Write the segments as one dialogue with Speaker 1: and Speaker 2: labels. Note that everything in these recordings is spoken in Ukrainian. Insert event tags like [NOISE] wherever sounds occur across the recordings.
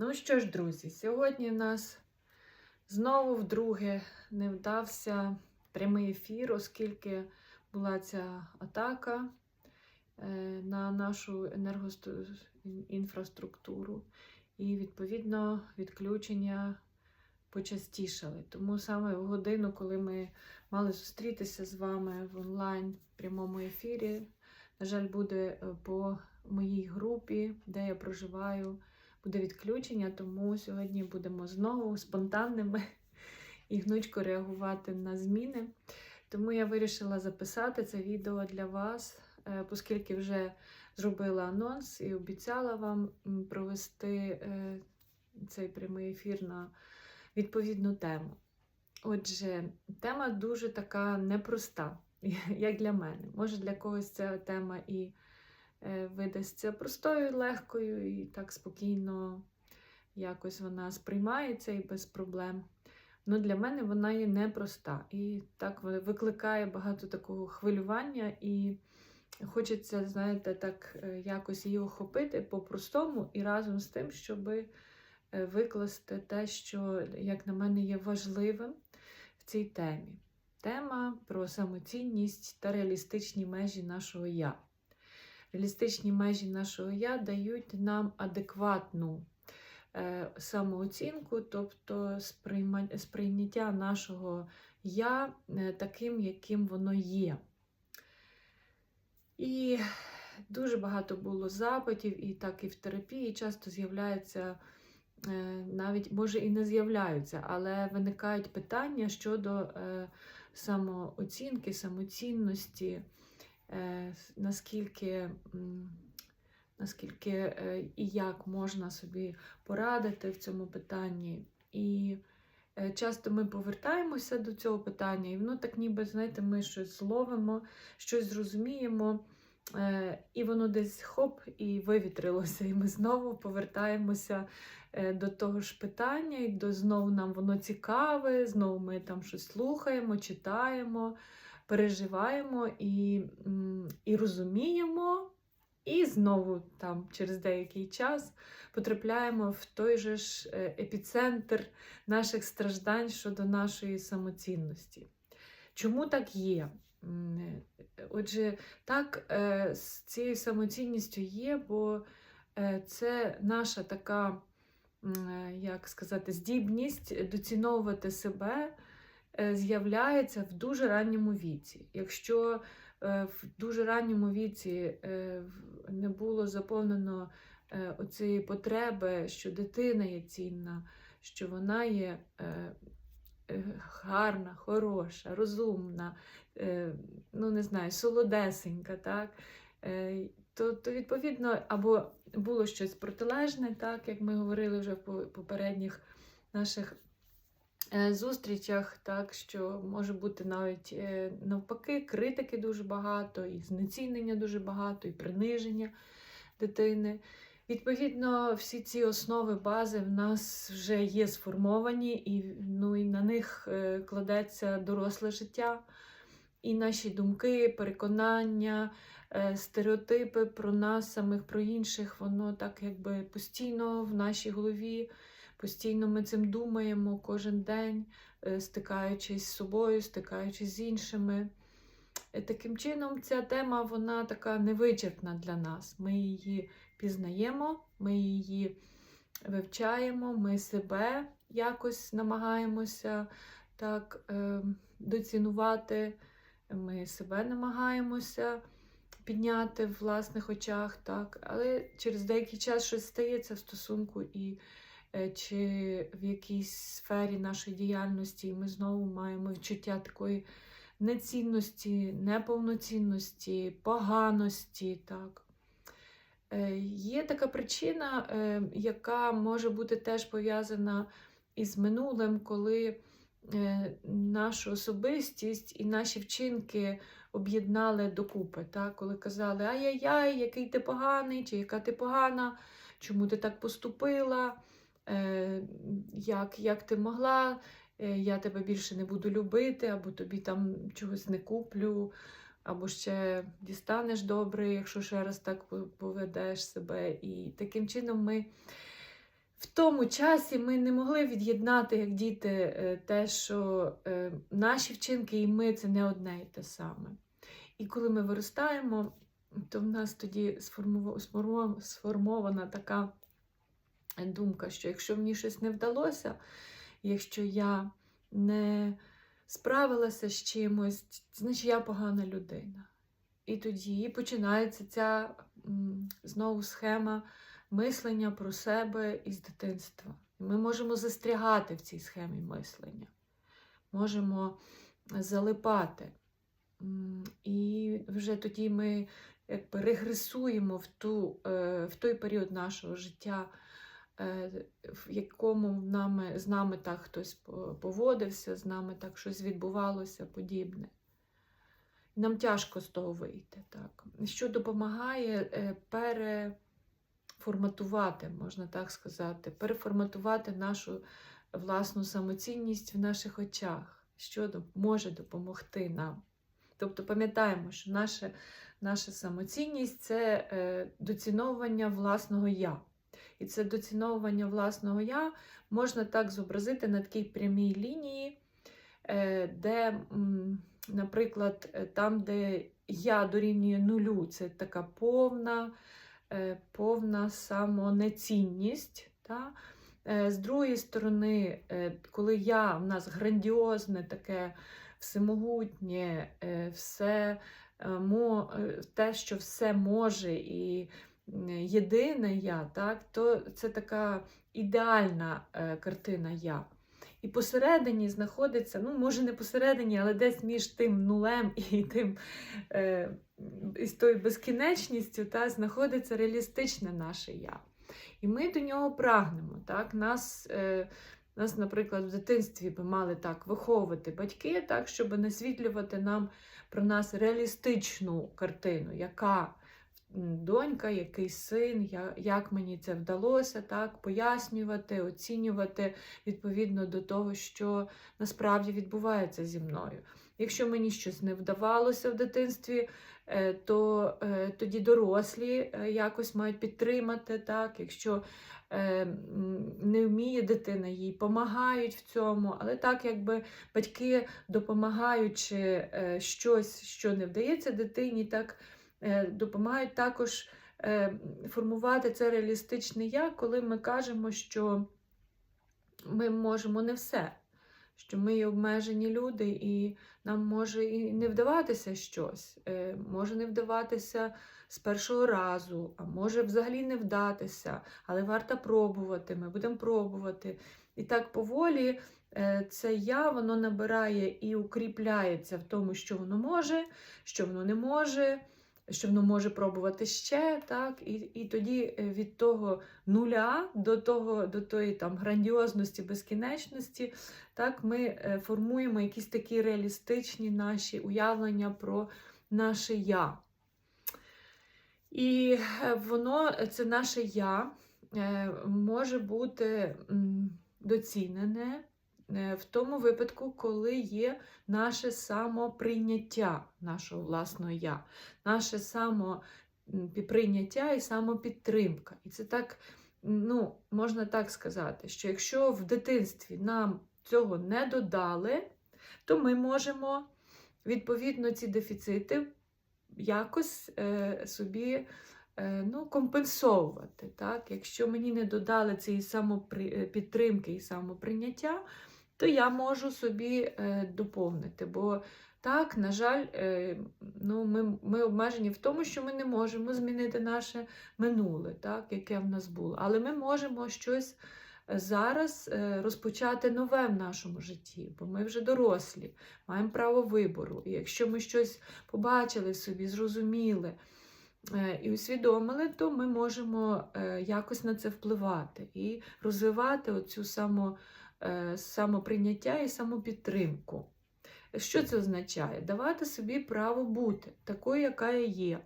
Speaker 1: Ну що ж, друзі, сьогодні в нас знову вдруге не вдався прямий ефір, оскільки була ця атака е, на нашу енергоінфраструктуру і, відповідно, відключення почастішали. Тому саме в годину, коли ми мали зустрітися з вами в онлайн прямому ефірі, на жаль, буде е, по моїй групі, де я проживаю буде відключення, тому сьогодні будемо знову спонтанними і гнучко реагувати на зміни. Тому я вирішила записати це відео для вас, е, оскільки вже зробила анонс і обіцяла вам провести е, цей прямий ефір на відповідну тему. Отже, тема дуже така непроста, [LAUGHS] як для мене. Може, для когось ця тема і видасться простою, легкою і так спокійно якось вона сприймається і без проблем. Ну, Для мене вона є непроста. І так викликає багато такого хвилювання, і хочеться, знаєте, так е, якось її охопити по-простому і разом з тим, щоб е, викласти те, що, як на мене, є важливим в цій темі. Тема про самоцінність та реалістичні межі нашого я реалістичні межі нашого я дають нам адекватну е, самооцінку, тобто сприйняття нашого я е, таким, яким воно є. І дуже багато було запитів, і так і в терапії часто з'являється. Е, навіть, може, і не з'являються, але виникають питання щодо самооцінки, самоцінності, наскільки наскільки е, і як можна собі порадити в цьому питанні. І е, часто ми повертаємося до цього питання, і воно так ніби, знаєте, ми щось зловимо, щось зрозуміємо, і воно десь хоп, і вивітрилося. І ми знову повертаємося до того ж питання, і до знову нам воно цікаве, знову ми там щось слухаємо, читаємо переживаємо і, і розуміємо, і знову там через деякий час потрапляємо в той же ж е, епіцентр наших страждань щодо нашої самоцінності. Чому так є? Отже, так е, з цією самоцінністю є, бо е, це наша така, як сказати, здібність доціновувати себе. Е, з'являється в дуже ранньому віці. Якщо е, в дуже ранньому віці е, не було заповнено оцієї потреби, що дитина є цінна, що вона є гарна, хороша, розумна, ну не знаю, солодесенька, так? То, то, відповідно, або було щось протилежне, так, як ми говорили вже в попередніх наших зустрічах, так що може бути навіть е, навпаки, критики дуже багато, і знецінення дуже багато, і приниження дитини. Відповідно, всі ці основи бази в нас вже є сформовані, і ну, і на них е, кладеться доросле життя, і наші думки, переконання, стереотипи про нас, самих про інших, воно так якби постійно в нашій голові. Постійно ми цим думаємо кожен день, е, стикаючись з собою, стикаючись з іншими. Е, таким чином, ця тема вона така невичерпна для нас. Ми її пізнаємо, ми її вивчаємо, ми себе якось намагаємося так е, доцінувати, ми себе намагаємося підняти в власних очах, так, але через деякий час щось стається в стосунку і. Е, чи в якійсь сфері нашої діяльності, і ми знову маємо відчуття такої нецінності, неповноцінності, поганості. Так. Е, є така причина, е, яка може бути теж пов'язана із минулим, коли нашу особистість і наші вчинки об'єднали докупи. Так? Коли казали, ай-яй-яй, який ти поганий, чи яка ти погана, чому ти так поступила? Е, як як ти могла, е, я тебе більше не буду любити, або тобі там чогось не куплю, або ще дістанеш добре, якщо ще раз так поведеш себе. І таким чином ми в тому часі ми не могли від'єднати, як діти, е, те, що наші вчинки і ми це не одне і те саме. І коли ми виростаємо, то в нас тоді сформована така думка, що якщо мені щось не вдалося, якщо я не справилася з чимось, значить я погана людина. І тоді починається ця знову схема мислення про себе із дитинства. Ми можемо застрягати в цій схемі мислення, можемо залипати. І вже тоді ми якби регресуємо в, ту, е, в той період нашого життя, в якому нами, з нами так хтось поводився, з нами так щось відбувалося подібне. Нам тяжко з того вийти. Так. Що допомагає е, переформатувати, можна так сказати, переформатувати нашу власну самоцінність в наших очах, що може допомогти нам. Тобто пам'ятаємо, що наша, наша самоцінність це е, доціновування власного я. І це доціновування власного я можна так зобразити на такій прямій лінії, е, де, наприклад, е, там, де я дорівнює нулю, це така повна, е, повна самонецінність. Та? З другої сторони, коли я в нас грандіозне, таке всемогутнє, все, те, що все може і єдине я, так, то це така ідеальна е, картина я. І посередині знаходиться, ну, може, не посередині, але десь між тим нулем [LAUGHS] і тим е, і з тою безкінечністю та, знаходиться реалістичне наше я. І ми до нього прагнемо. Так? Нас, е, нас, наприклад, в дитинстві би мали так виховувати батьки, так, щоб насвітлювати нам про нас реалістичну картину, яка донька, який син, як мені це вдалося, так, пояснювати, оцінювати відповідно до того, що насправді відбувається зі мною. Якщо мені щось не вдавалося в дитинстві, е, то е, тоді дорослі е, якось мають підтримати, так, якщо не вміє дитина, їй допомагають в цьому, але так, якби батьки, допомагаючи щось, що не вдається дитині, так допомагають також е, формувати це реалістичне я, коли ми кажемо, що ми можемо не все, що ми є обмежені люди, і нам може і не вдаватися щось, е, може не вдаватися з першого разу, а може взагалі не вдатися, але варто пробувати, ми будемо пробувати. І так поволі е, це я, воно набирає і укріпляється в тому, що воно може, що воно не може, що воно може пробувати ще. Так? І, і тоді е, від того нуля до того, до тої там грандіозності, безкінечності, так, ми е, формуємо якісь такі реалістичні наші уявлення про наше я. І е, воно, це наше я, може бути доцінене в тому випадку, коли є наше самоприйняття нашого власного я, наше самоприйняття і самопідтримка. І це так, ну, можна так сказати, що якщо в дитинстві нам цього не додали, то ми можемо відповідно ці дефіцити якось е, собі е, ну, компенсовувати. Так? Якщо мені не додали цієї самопідтримки і самоприйняття, то я можу собі е, доповнити. Бо так, на жаль, е, ну, ми, ми обмежені в тому, що ми не можемо змінити наше минуле, так, яке в нас було. Але ми можемо щось зараз е, розпочати нове в нашому житті, бо ми вже дорослі, маємо право вибору. І якщо ми щось побачили собі, зрозуміли і усвідомили, то ми можемо якось на це впливати і розвивати оцю само, е, самоприйняття і самопідтримку. Що це означає? Давати собі право бути такою, яка я є,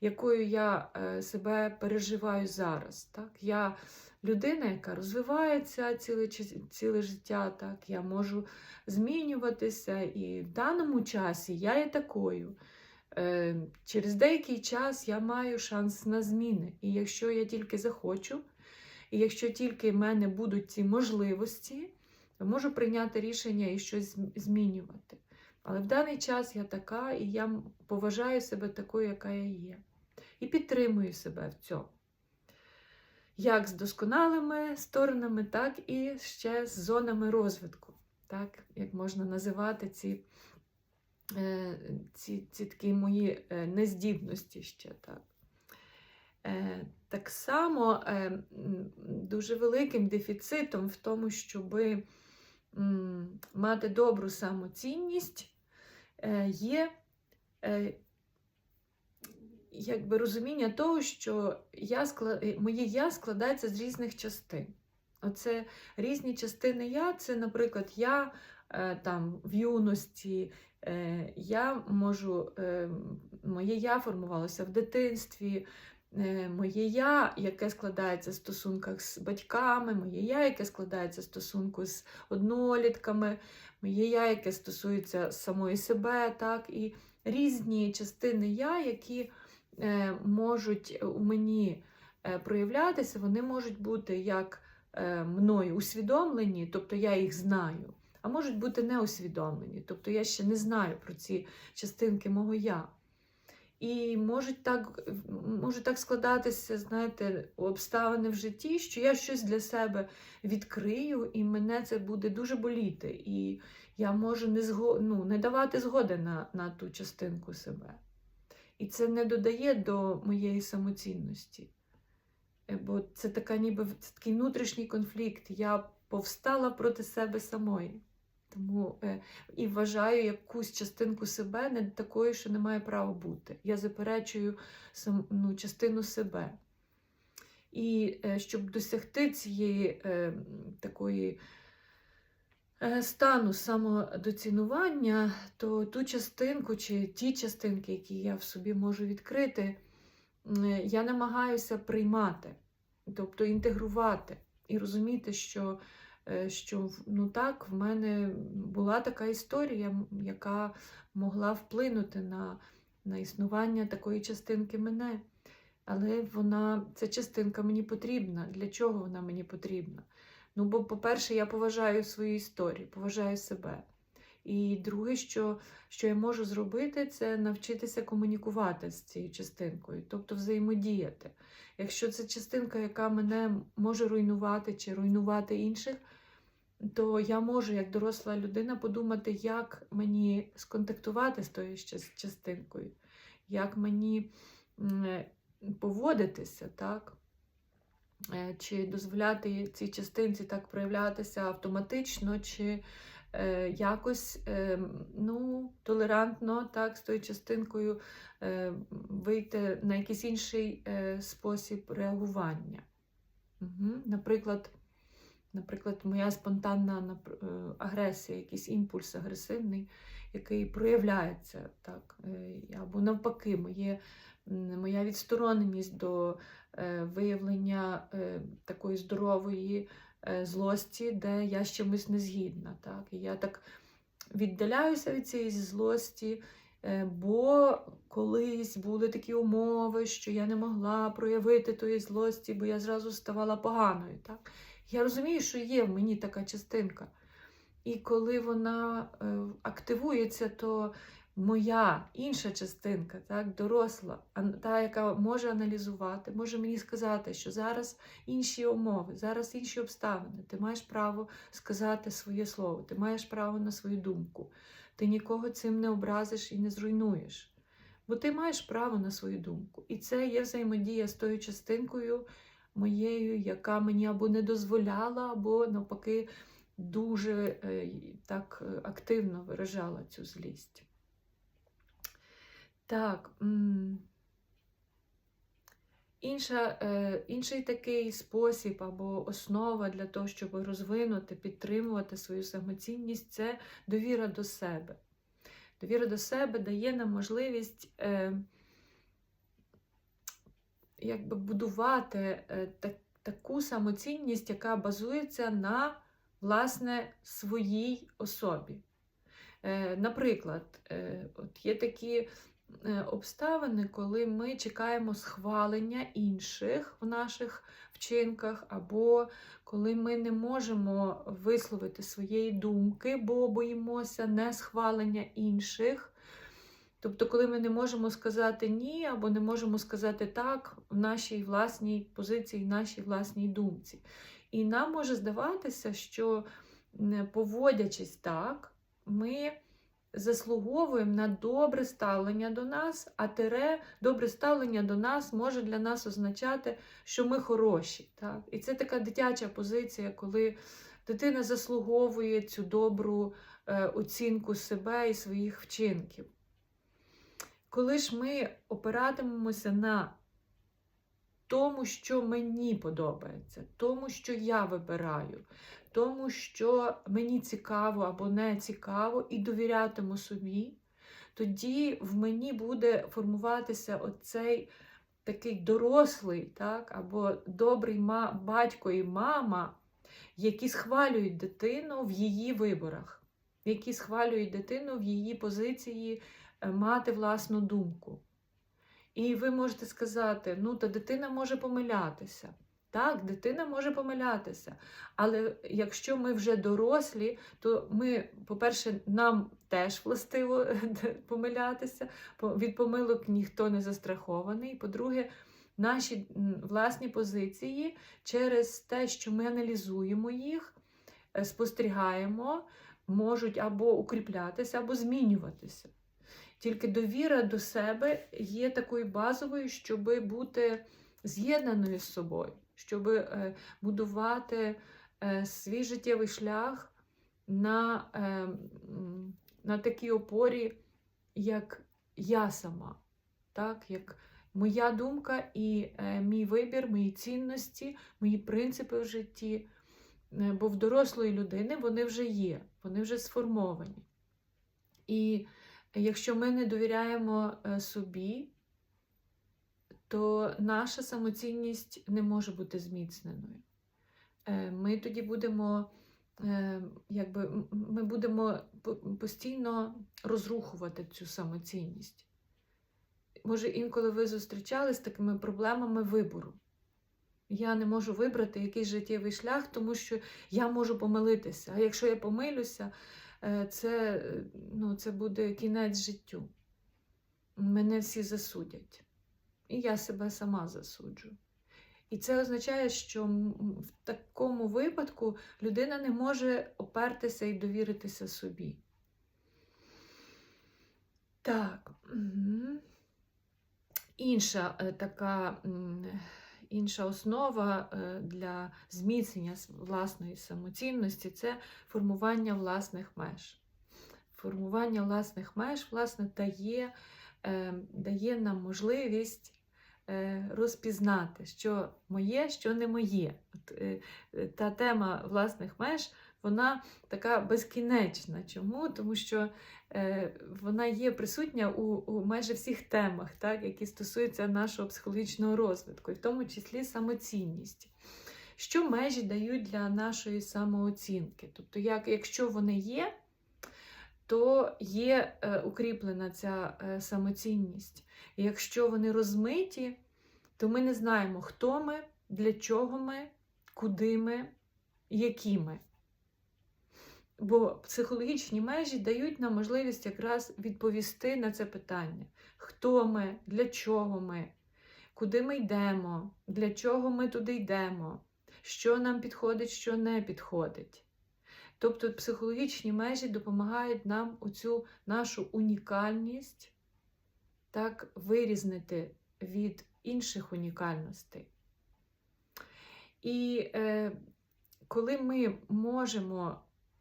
Speaker 1: якою я е, себе переживаю зараз. Так? Я людина, яка розвивається ціле, ціле життя, так? я можу змінюватися, і в даному часі я є такою. Е, Через деякий час я маю шанс на зміни. І якщо я тільки захочу, І якщо тільки в мене будуть ці можливості, то можу прийняти рішення і щось змінювати. Але в даний час я така, і я поважаю себе такою, яка я є. І підтримую себе в цьому. Як з досконалими сторонами, так і ще з зонами розвитку, так, як можна називати ці, е, ці, ці такі мої е, нездібності ще. Так. Е, Так само е, дуже великим дефіцитом в тому, щоб мати добру самоцінність, е, є е, якби розуміння того, що я моє я складається з різних частин. Оце різні частини я, це, наприклад, я там в юності, я можу, е, моє я формувалося в дитинстві, моє я, яке складається в стосунках з батьками, моє я, яке складається в стосунку з однолітками, моє я, яке стосується самої себе, так, і різні частини я, які е, можуть у мені е, проявлятися, вони можуть бути як е, мною усвідомлені, тобто я їх знаю, а можуть бути неусвідомлені, тобто я ще не знаю про ці частинки мого я. І можуть так, може так складатися, знаєте, обставини в житті, що я щось для себе відкрию, і мене це буде дуже боліти. І я можу не, зго... ну, не давати згоди на, на ту частинку себе. І це не додає до моєї самоцінності. Е, Бо це така ніби це такий внутрішній конфлікт. Я повстала проти себе самої. Тому е, і вважаю якусь частинку себе не такою, що не має права бути. Я заперечую сам, ну, частину себе. І е, щоб досягти цієї е, такої е, стану самодоцінування, то ту частинку чи ті частинки, які я в собі можу відкрити, е, я намагаюся приймати, тобто інтегрувати і розуміти, що, що в- ну так, в мене була така історія, яка могла вплинути на, на існування такої частинки мене. Але вона, ця частинка мені потрібна. Для чого вона мені потрібна? Ну, бо, по-перше, я поважаю свою історію, поважаю себе. І друге, що, що я можу зробити, це навчитися комунікувати з цією частинкою, тобто взаємодіяти. Якщо це частинка, яка мене може руйнувати чи руйнувати інших, то я можу, як доросла людина, подумати, як мені сконтактувати з тою частинкою, як мені поводитися, так? Е, Чи дозволяти цій частинці так проявлятися автоматично, чи якось е, ну, толерантно так, з тою частинкою е, вийти на якийсь інший е, спосіб реагування. Угу. Наприклад, наприклад, моя спонтанна е, агресія, якийсь імпульс агресивний, який проявляється, так, е, або навпаки, моє, моя відстороненість до е, виявлення е, такої здорової е, злості, де я з чимось не згідна. Так? І я так віддаляюся від цієї злості, е, бо колись були такі умови, що я не могла проявити тої злості, бо я зразу ставала поганою. Так? Я розумію, що є в мені така частинка. І коли вона е, активується, то моя інша частинка, так, доросла, та, яка може аналізувати, може мені сказати, що зараз інші умови, зараз інші обставини. Ти маєш право сказати своє слово, ти маєш право на свою думку. Ти нікого цим не образиш і не зруйнуєш. Бо ти маєш право на свою думку. І це є взаємодія з тою частинкою моєю, яка мені або не дозволяла, або навпаки дуже е, так е, активно виражала цю злість. Так. Інша, е, інший такий спосіб або основа для того, щоб розвинути, підтримувати свою самоцінність це довіра до себе. Довіра до себе дає нам можливість е, якби будувати е, так, таку самоцінність, яка базується на власне своїй особі. Наприклад, от є такі обставини, коли ми чекаємо схвалення інших в наших вчинках, або коли ми не можемо висловити своєї думки, бо боїмося не схвалення інших. Тобто, коли ми не можемо сказати ні, або не можемо сказати так в нашій власній позиції, в нашій власній думці. І нам може здаватися, що поводячись так, ми заслуговуємо на добре ставлення до нас, а тире добре ставлення до нас може для нас означати, що ми хороші. Так? І це така дитяча позиція, коли дитина заслуговує цю добру е, оцінку себе і своїх вчинків. Коли ж ми опиратимемося на тому, що мені подобається, тому, що я вибираю, тому, що мені цікаво або не цікаво, і довірятиму собі, тоді в мені буде формуватися оцей такий дорослий, так, або добрий батько і мама, які схвалюють дитину в її виборах, які схвалюють дитину в її позиції е, мати власну думку. І ви можете сказати, ну, та дитина може помилятися. Так, дитина може помилятися. Але якщо ми вже дорослі, то ми, по-перше, нам теж властиво [LAUGHS] помилятися, по- від помилок ніхто не застрахований. По-друге, наші власні позиції через те, що ми аналізуємо їх, е, спостерігаємо, можуть або укріплятися, або змінюватися. Тільки довіра до себе є такою базовою, щоб бути з'єднаною з собою, щоб е, будувати е, свій життєвий шлях на, е, на такій опорі, як я сама, так? як моя думка і мій вибір, мої цінності, мої принципи в житті. Бо в дорослої людини вони вже є, вони вже сформовані. І якщо ми не довіряємо собі, то наша самоцінність не може бути зміцненою. Е, Ми тоді будемо, е, якби, ми будемо постійно розрухувати цю самоцінність. Може, інколи ви зустрічались з такими проблемами вибору. Я не можу вибрати якийсь життєвий шлях, тому що я можу помилитися. А якщо я помилюся, е, це, ну, це буде кінець життю. Мене всі засудять. І я себе сама засуджу. І це означає, що в такому випадку людина не може опертися і довіритися собі. Так. Інша е, така інша основа е, для зміцнення власної самоцінності це формування власних меж. Формування власних меж, власне, дає, е, дає нам можливість розпізнати, що моє, що не моє. От, е, е, Та тема власних меж, вона така безкінечна. Чому? Тому що е, вона є присутня у, у майже всіх темах, так, які стосуються нашого психологічного розвитку, і в тому числі самоцінність. Що межі дають для нашої самооцінки? Тобто, як, якщо вони є, то є е, укріплена ця е, самоцінність. І якщо вони розмиті, то ми не знаємо, хто ми, для чого ми, куди ми, які ми. Бо психологічні межі дають нам можливість якраз відповісти на це питання: хто ми, для чого ми, куди ми йдемо, для чого ми туди йдемо, що нам підходить, що не підходить. Тобто психологічні межі допомагають нам оцю нашу унікальність так вирізнити від інших унікальностей. І е, коли ми можемо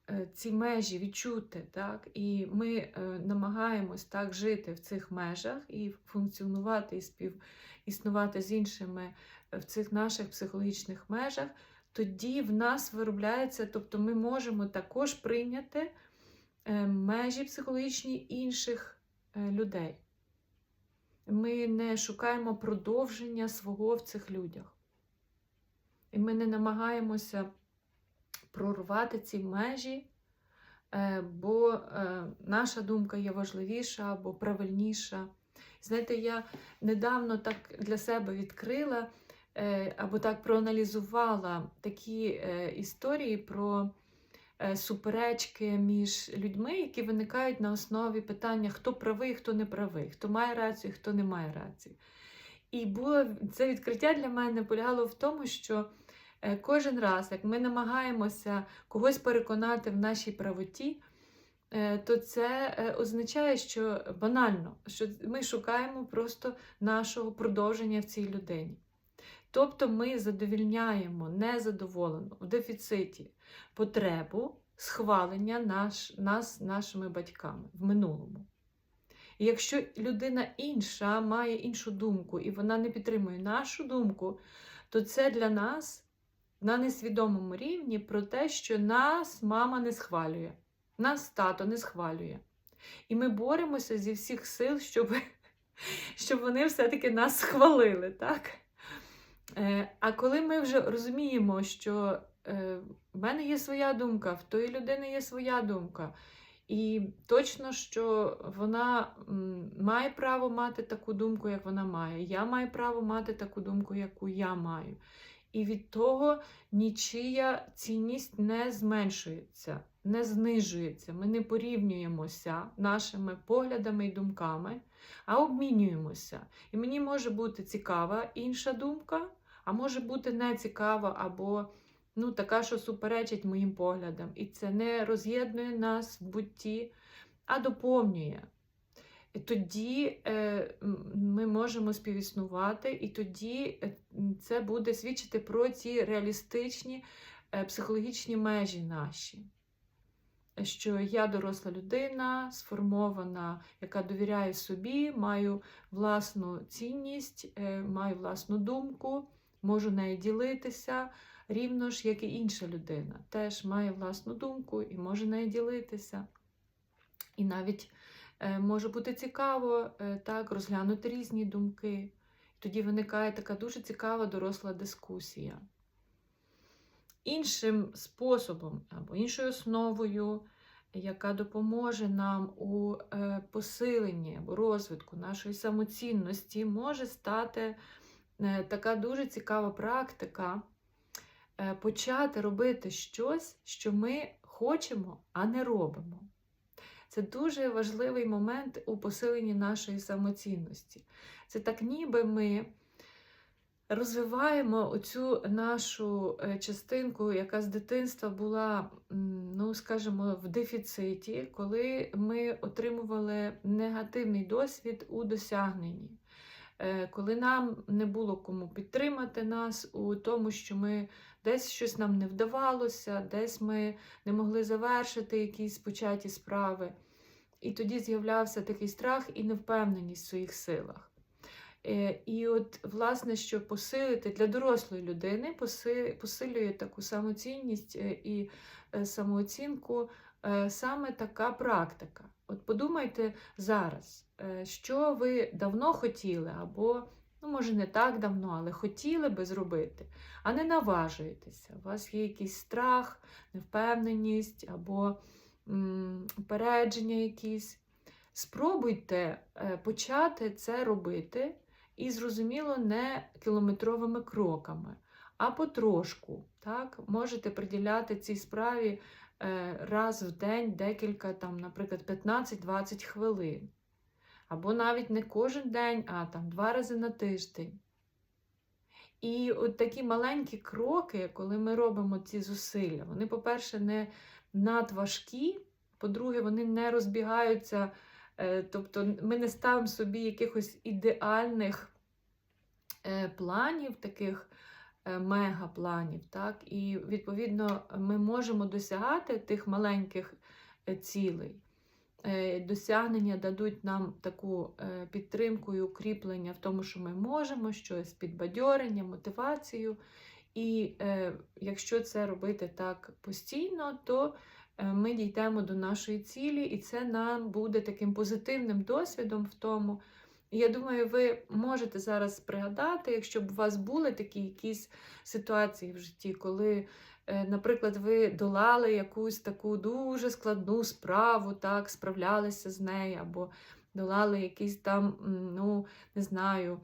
Speaker 1: е, ці межі відчути, так, і ми е, намагаємось так жити в цих межах і функціонувати і спів, існувати з іншими в цих наших психологічних межах, тоді в нас виробляється, тобто ми можемо також прийняти е, межі психологічні інших е, людей. Ми не шукаємо продовження свого в цих людях. І ми не намагаємося прорвати ці межі, е, бо е, наша думка є важливіша або правильніша. Знаєте, я недавно так для себе відкрила е, або так проаналізувала такі історії про суперечки між людьми, які виникають на основі питання, хто правий, хто не правий, хто має рацію, хто не має рації. І було це відкриття для мене полягало в тому, що е, кожен раз, як ми намагаємося когось переконати в нашій правоті, е, то це е, означає, що банально, що ми шукаємо просто нашого продовження в цій людині. Тобто ми задовільняємо незадоволену в дефіциті потребу схвалення наш, нас нашими батьками в минулому. І якщо людина інша має іншу думку, і вона не підтримує нашу думку, то це для нас на несвідомому рівні про те, що нас мама не схвалює, нас тато не схвалює. І ми боремося зі всіх сил, щоб, [LAUGHS] щоб вони все-таки нас схвалили. так? Е, А коли ми вже розуміємо, що е, в мене є своя думка, в тої людини є своя думка, і точно, що вона має право мати таку думку, як вона має. Я маю право мати таку думку, яку я маю. І від того нічия цінність не зменшується, не знижується. Ми не порівнюємося нашими поглядами і думками, а обмінюємося. І мені може бути цікава інша думка, а може бути не цікава або ну, така, що суперечить моїм поглядам. І це не роз'єднує нас в бутті, а доповнює. Тоді е, ми можемо співіснувати, і тоді е, це буде свідчити про ці реалістичні е, психологічні межі наші. Що я доросла людина, сформована, яка довіряє собі, маю власну цінність, маю власну думку, можу нею ділитися, рівно ж, як і інша людина, теж має власну думку і може нею ділитися. І навіть е, може бути цікаво е, так, розглянути різні думки. Тоді виникає така дуже цікава доросла дискусія. Іншим способом або іншою основою, яка допоможе нам у е, посиленні або розвитку нашої самоцінності, може стати така дуже цікава практика е, почати робити щось, що ми хочемо, а не робимо. Це дуже важливий момент у посиленні нашої самоцінності. Це так, ніби ми розвиваємо оцю нашу е, частинку, яка з дитинства була, ну, скажімо, в дефіциті, коли ми отримували негативний досвід у досягненні. Е, Коли нам не було кому підтримати нас у тому, що ми десь щось нам не вдавалося, десь ми не могли завершити якісь початі справи. І тоді з'являвся такий страх і невпевненість в своїх силах. Е, І от, власне, що посилити для дорослої людини посилює таку самоцінність е, і самооцінку саме така практика. От подумайте зараз, е, що ви давно хотіли, або, ну, може, не так давно, але хотіли би зробити, а не наважуєтеся. У вас є якийсь страх, невпевненість або упередження якісь. Спробуйте е, почати це робити і, зрозуміло, не кілометровими кроками, а потрошку. Так? Можете приділяти цій справі раз в день декілька, там, наприклад, 15-20 хвилин. Або навіть не кожен день, а там два рази на тиждень. І от такі маленькі кроки, коли ми робимо ці зусилля, вони, по-перше, не надважкі, по-друге, вони не розбігаються. Е, Тобто ми не ставимо собі якихось ідеальних е, планів, таких е, мегапланів. Так? І, відповідно, ми можемо досягати тих маленьких е, цілей. Е, Досягнення дадуть нам таку е, підтримку і укріплення в тому, що ми можемо щось, підбадьорення, мотивацію. І е, якщо це робити так постійно, то е, ми дійдемо до нашої цілі, і це нам буде таким позитивним досвідом в тому. Я думаю, ви можете зараз пригадати, якщо б у вас були такі якісь ситуації в житті, коли, е, наприклад, ви долали якусь таку дуже складну справу, так, справлялися з нею, або долали якийсь там, ну, не знаю,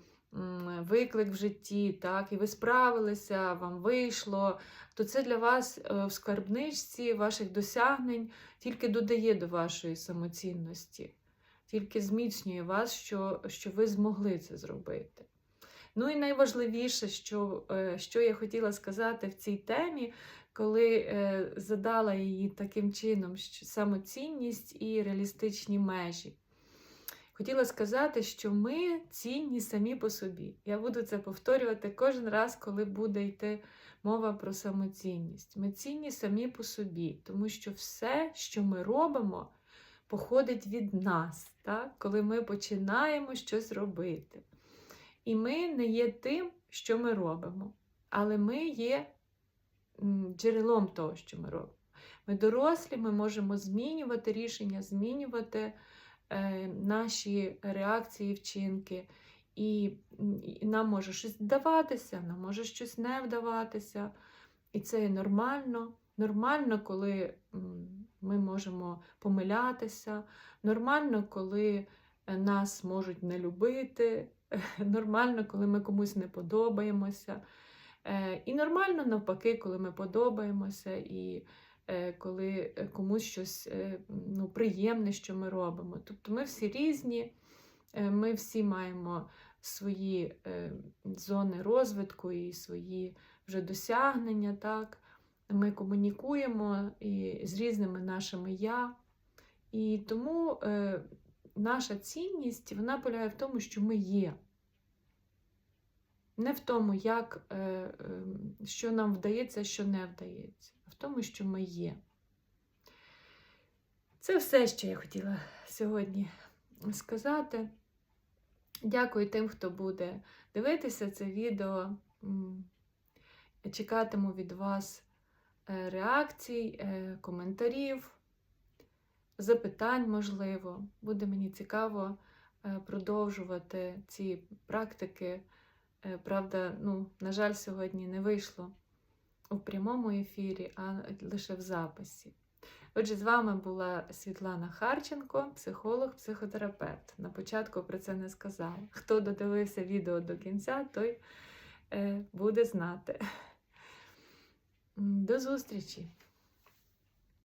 Speaker 1: виклик в житті, так, і ви справилися, вам вийшло, то це для вас е, в скарбничці ваших досягнень тільки додає до вашої самоцінності, тільки зміцнює вас, що, що ви змогли це зробити. Ну і найважливіше, що, е, що я хотіла сказати в цій темі, коли е, задала її таким чином, що самоцінність і реалістичні межі. Хотіла сказати, що ми цінні самі по собі. Я буду це повторювати кожен раз, коли буде йти мова про самоцінність. Ми цінні самі по собі, тому що все, що ми робимо, походить від нас, так? коли ми починаємо щось робити. І ми не є тим, що ми робимо, але ми є джерелом того, що ми робимо. Ми дорослі, ми можемо змінювати рішення, змінювати е, наші реакції, вчинки. І, і нам може щось вдаватися, нам може щось не вдаватися. І це є нормально. Нормально, коли ми можемо помилятися, нормально, коли е, нас можуть не любити, [LAUGHS] нормально, коли ми комусь не подобаємося. Е, І нормально навпаки, коли ми подобаємося, і е, коли комусь щось ну, приємне, що ми робимо. Тобто ми всі різні, ми всі маємо свої зони розвитку і свої вже досягнення. так? Ми комунікуємо і з різними нашими я. І тому е, наша цінність вона полягає в тому, що ми є. Не в тому, як, е, е, що нам вдається, що не вдається, а в тому, що ми є. Це все, що я хотіла сьогодні сказати. Дякую тим, хто буде дивитися це відео. Чекатиму від вас реакцій, е, коментарів, запитань, можливо. Буде мені цікаво е, продовжувати ці практики. Е, Правда, ну, на жаль, сьогодні не вийшло у прямому ефірі, а лише в записі. Отже, з вами була Світлана Харченко, психолог, психотерапевт. На початку про це не сказала. Хто додивився відео до кінця, той е, буде знати. До зустрічі!